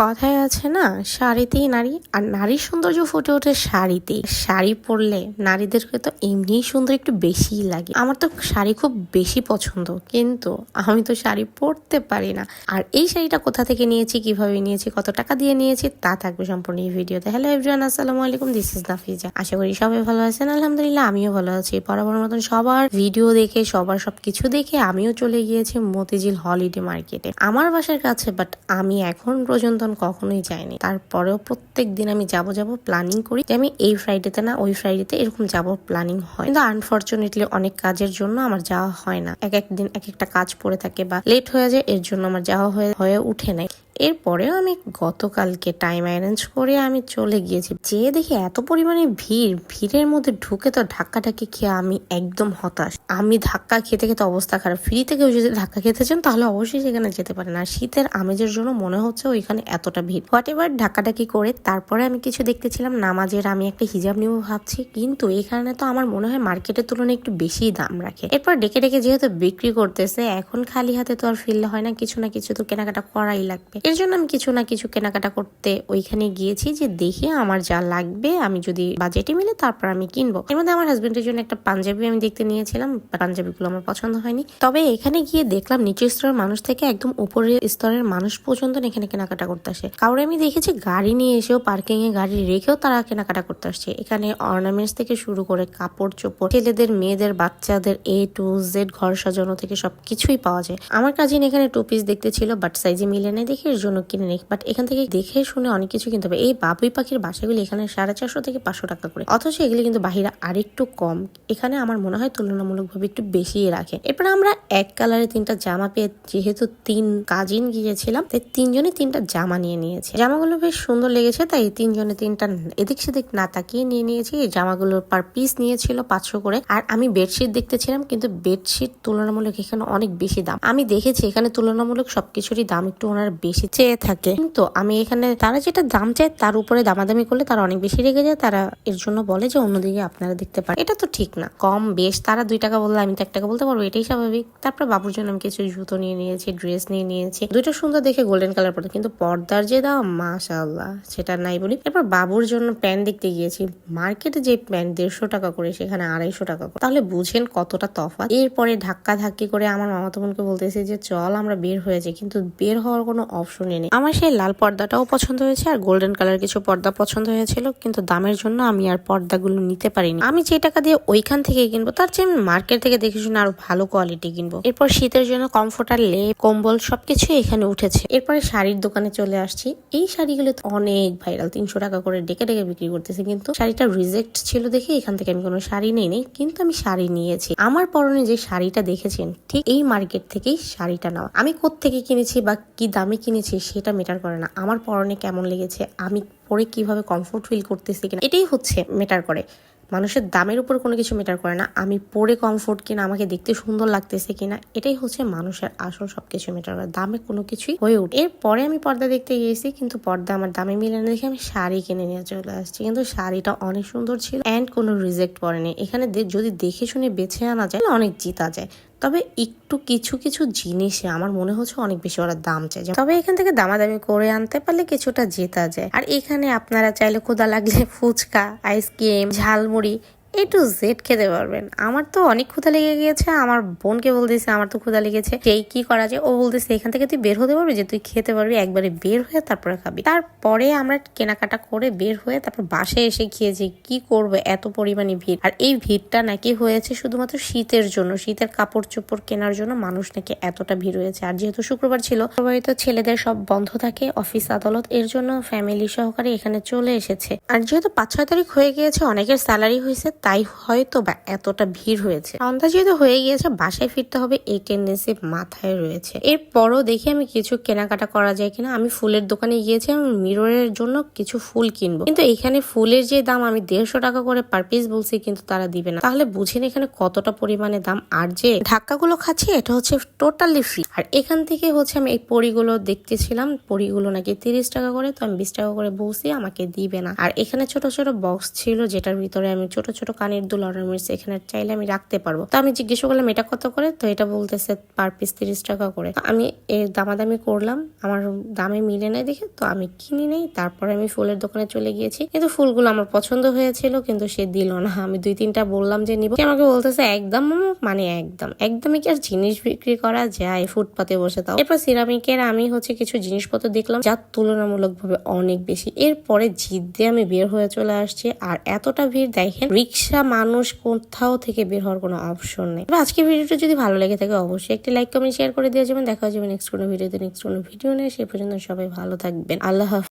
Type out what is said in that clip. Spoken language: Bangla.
কথায় আছে না, শাড়িতেই নারী, আর নারীর সৌন্দর্য ফুটে ওঠে শাড়িতেই। শাড়ি পরলে নারীদেরকে তো এমনিই সুন্দর একটু বেশিই লাগে। আমার তো শাড়ি খুব বেশি পছন্দ, কিন্তু আমি তো শাড়ি পরতে পারি না। আর এই শাড়িটা কোথা থেকে নিয়েছি, কীভাবে নিয়েছি, কত টাকা দিয়ে নিয়েছি, তা থাকবে সম্পূর্ণ এই ভিডিওতে। হ্যালো এভরিওয়ান আসসালামু আলাইকুম দিস ইজ নাফিজা। আশা করি সবাই ভালো আছেন, আলহামদুলিল্লাহ আমিও ভালো আছি। বরাবর মতন সবার ভিডিও দেখে, সবার সবকিছু দেখে আমিও চলে গিয়েছি মতিঝিল হলিডে মার্কেটে আমার বাসার কাছে বাট আমি এখন পর্যন্ত কখনোই যায়নি। তারপরেও প্রত্যেক দিন আমি যাব যাব প্ল্যানিং করি যে আমি এই ফ্রাইডেতে না, ওই ফ্রাইডেতে এরকম যাব প্ল্যানিং হয়। কিন্তু আনফর্চুনেটলি অনেক কাজের জন্য আমার যাওয়া হয় না। এক একদিন এক একটা কাজ পড়ে থাকে বা লেট হয়ে যায়, এর জন্য আমার যাওয়া হয়ে হয়ে উঠে নাই। এরপরেও আমি গতকালকে টাইম অ্যারেঞ্জ করে আমি চলে গিয়েছি। যেয়ে দেখি এত পরিমাণে ভিড়, ভিড়ের মধ্যে ঢুকে তো ধাক্কা ধাক্কি খেয়ে আমি একদম হতাশ। আমি ধাক্কা খেতে খেতে অবস্থা খারাপ। ফ্রি থেকেও যদি ধাক্কা খেতে চান, তাহলে অবশ্যই সেখানে যেতে পারেন। আর শীতের আমেজের জন্য মনে হচ্ছে ওইখানে এতটা ভিড়। হোয়াট এভার ধাক্কাধাক্কি করে তারপরে আমি কিছু দেখতেছিলাম, নামাজের আমি একটা হিজাব নিব ভাবছি। কিন্তু এখানে তো আমার মনে হয় মার্কেটের তুলনায় একটু বেশি দাম রাখে। এরপর ডেকে ডেকে যেহেতু বিক্রি করতেছে, এখন খালি হাতে তো আর ফিরলে হয় না, কিছু না কিছু তো কেনাকাটা করাই লাগবে। এর জন্য আমি কিছু না কিছু কেনাকাটা করতে ওইখানে গিয়েছি যে দেখে আমার যা লাগবে আমি যদি বাজেটে মিলে তারপর আমি কিনবো। এর মধ্যে আমার হাজবেন্ডের জন্য একটা পাঞ্জাবি আমি দেখতে নিয়েছিলাম। পাঞ্জাবিগুলো আমার পছন্দ হয়নি। তবে এখানে গিয়ে দেখলাম নিচু স্তরের মানুষ থেকে একদম উপরের স্তরের মানুষ পর্যন্ত এখানে কেনাকাটা করতে আসে। কারণ আমি দেখেছি গাড়ি নিয়ে এসেও পার্কিং এ গাড়ি রেখেও তারা কেনাকাটা করতে আসছে। এখানে অর্নামেন্টস থেকে শুরু করে কাপড় চোপড়, ছেলেদের, মেয়েদের, বাচ্চাদের এ টু জেড ঘর সাজানো থেকে সবকিছুই পাওয়া যায়। আমার কাজিন এখানে টু পিস দেখতে ছিল বাট সাইজে মিলে নেই দেখে এর জন্য কিনে নেই বাট এখান থেকে দেখে শুনে অনেক কিছু কিনতে হবে। এই বাবুই পাখির বাসাগুলি এখানে সাড়ে চারশো থেকে পাঁচশো টাকা করে। অথচ এগুলি কিন্তু বাহিরে আরেকটু কম। এখানে আমার মনে হয় তুলনামূলকভাবে একটু বেশি রাখে। এরপর আমরা এক কালারে তিনটা জামা পেয়ে, যেহেতু তিন কাজিন গিয়েছিলাম, তাই তিনজনে তিনটা জামা নিয়ে নিয়েছে। জামাগুলো বেশ সুন্দর লেগেছে, তাই তিনজনে তিনটা এদিক সেদিক না তাকিয়ে নিয়ে নিয়েছি। এই জামাগুলোর পার পিস নিয়েছিল পাঁচশো করে। আর আমি বেডশিট দেখতেছিলাম, কিন্তু বেডশিট তুলনামূলক এখানে অনেক বেশি দাম। আমি দেখেছি এখানে তুলনামূলক সবকিছুরই দাম একটু ওনারা বেশি চেয়ে থাকে। কিন্তু আমি এখানে, তারা যেটা দাম চায় তার উপরে দামাদামি করলে তারা অনেক বেশি রেগে যায়। তারা এর জন্য বলে যে, অন্যদিকে আপনারা দেখতে পারেন। এটা তো ঠিক না। কম, বেশ, তারা দুই টাকা বললে আমি তো এক টাকা বলতে পারব, এটাই স্বাভাবিক। তারপর বাবুর জন্য আমি কিছু জুতো নিয়ে নিয়েছি, ড্রেস নিয়ে নিয়েছি। দুইটা সুন্দর দেখে গোল্ডেন কালার পড়ে। কিন্তু পর্দার যে দাম মাশাল্লাহ সেটা নাই বলি। এরপর বাবুর জন্য প্যান্ট দেখতে গিয়েছি। মার্কেটে যে প্যান্ট দেড়শো টাকা করে, সেখানে আড়াইশো টাকা করে। তাহলে বুঝেন কতটা তফাৎ। এরপরে ধাক্কা ধাক্কি করে আমার মামাতো বোনকে বলতেছে যে, চল, আমরা বের হয়ে যাই। কিন্তু বের হওয়ার কোনো নেই আমার সেই লাল পর্দাটাও পছন্দ হয়েছে আর গোল্ডেন কালার কিছু পর্দা পছন্দ হয়েছিল, কিন্তু দামের জন্য আমি আর পর্দাগুলো নিতে পারিনি। আমি যে টাকা দিয়ে ওইখান থেকে কিনবো, তার চেয়ে মার্কেট থেকে দেখে শুনে আরও ভালো কোয়ালিটি কিনবো। এরপর শীতের জন্য কমফোর্টার লেপ, কম্বল সবকিছু এখানে উঠেছে। এরপরে শাড়ির দোকানে চলে আসছি। এই শাড়িগুলো তো অনেক ভাইরাল, তিনশো টাকা করে ডেকে ডেকে বিক্রি করতেছে, কিন্তু শাড়িটা রিজেক্ট ছিল দেখে এখান থেকে আমি কোনো শাড়ি নেই নেই কিন্তু আমি শাড়ি নিয়েছি। আমার পরনে যে শাড়িটা দেখেছেন, ঠিক এই মার্কেট থেকেই শাড়িটা নেওয়া। আমি কোত্থেকে কিনেছি বা কি দামে কিনেছি সেটা মেটার করে না। আমার পরনে কেমন লেগেছে, আমি পরে কীভাবে কমফোর্ট ফিল করতেছি কিনা, এটাই হচ্ছে মেটার করে। মানুষের দামের উপর কোনো কিছু মেটার করে না। আমি পরে কমফোর্ট কিনা, আমাকে দেখতে সুন্দর লাগতেছে কিনা, এটাই হচ্ছে মানুষের আসল সবকিছু মেটার করে। দামে কোনো কিছুই হয়ে উঠে এরপরে আমি পর্দা দেখতে গিয়েছি, কিন্তু পর্দা আমার দামে মিলে না দেখে আমি শাড়ি কিনে নিয়ে চলে আসছি। কিন্তু শাড়িটা অনেক সুন্দর ছিল অ্যান্ড কোনো রিজেক্ট পড়েনি এখানে যদি দেখে শুনে বেছে আনা যায় অনেক জিতা যায়। তবে একটু কিছু কিছু জিনিসে আমার মনে হচ্ছে অনেক বেশি ওরা দাম যেমন- তবে এখান থেকে দামাদামি করে আনতে পারলে কিছুটা জেতা যায়। আর এখানে আপনারা চাইলে ক্ষুদা লাগলে ফুচকা আইসক্রিম ঝালমুড়ি মুড়ি এ টু জেড খেতে পারবেন। আমার তো অনেক ক্ষুধা লেগে গিয়েছে, আমার বোনকে বলতেছে, আমার তো ক্ষুধা লেগেছে। সেই কি করা যায়? ও বলতেছে, এখান থেকে তুই বের হতে পারবি যে তুই খেতে পারবি, একবারে বের হয়ে তারপরে খাবি। তারপরে আমরা কেনাকাটা করে বের হয়ে তারপর বাসায় এসে খেয়েছি কি করব, এত পরিমাণে ভিড়। আর এই ভিড়টা নাকি হয়েছে শুধুমাত্র শীতের জন্য, শীতের কাপড় চোপড় কেনার জন্য মানুষ নাকি এতটা ভিড় হয়েছে। আর যেহেতু শুক্রবার ছিল শুক্রবারই তো ছেলেদের সব বন্ধ থাকে, অফিস আদালত, এর জন্য ফ্যামিলি সহকারে এখানে চলে এসেছে। আর যেহেতু পাঁচ ছয় তারিখ হয়ে গিয়েছে, অনেকের স্যালারি হয়েছে তাই হয়তো বা এতটা ভিড় হয়েছে। সন্ধ্যা যেহেতু হয়ে গিয়েছে, বাসায় ফিরতে হবে এই টেন্ডেন্সি মাথায় রয়েছে। এরপরও দেখি আমি কিছু কেনাকাটা করা যায় কিনা। আমি ফুলের দোকানে গিয়েছি আমি মিররের জন্য কিছু ফুল কিনবো। কিন্তু এখানে ফুলের যে দাম, আমি দেড়শো টাকা করে পার পিস বলছি, কিন্তু তারা দিবে না। তাহলে বুঝেন এখানে কতটা পরিমাণে দাম। আর যে ধাক্কাগুলো খাচ্ছি, এটা হচ্ছে টোটালি ফ্রি আর এখান থেকে হচ্ছে আমি এই পরিগুলো দেখতেছিলাম। পরিগুলো নাকি তিরিশ টাকা করে, তো আমি বিশ টাকা করে বলছি, আমাকে দিবে না। আর এখানে ছোট ছোট বক্স ছিল, যেটার ভিতরে আমি ছোট ছোট কানের দুল অর্ডার মিলছে এখানে চাইলে আমি রাখতে পারব। তো আমি জিজ্ঞেস করলাম, এটা কত করে? তো এটা বলতেছে, পার পিস তিরিশ টাকা করে। আমি এর দামাদামি করলাম, আমার দামে মিলে নাই দেখে, তো আমি কিনি নেই। তারপরে আমি ফুলের দোকানে চলে গিয়েছি। কিন্তু ফুলগুলো আমার পছন্দ হয়েছিল, কিন্তু সে দিল না। আমি দুই তিনটা বললাম যে, নিব। আমাকে বলতেছে, একদম মানে একদম। একদমই কি আর জিনিস বিক্রি করা যায়? ফুটপাতে বসে তাও। এরপর সিরামিকের আমি হচ্ছে কিছু জিনিসপত্র দেখলাম, যা তুলনামূলকভাবে অনেক বেশি। এরপরে জিদ দিয়ে আমি বের হয়ে চলে আসছি, আর এতটা ভিড় দেখেন, রিক্সা মানুষ কোথাও থেকে বের হওয়ার কোনো অপশন নেই। আজকে ভিডিওটা যদি ভালো লেগে থাকে, অবশ্যই একটি লাইক কমেন্ট শেয়ার করে দিয়ে যাবেন দেখা যাবে নেক্সট কোনো ভিডিওতে নেক্সট কোনো ভিডিও নেই সে পর্যন্ত সবাই ভালো থাকবেন। আল্লাহ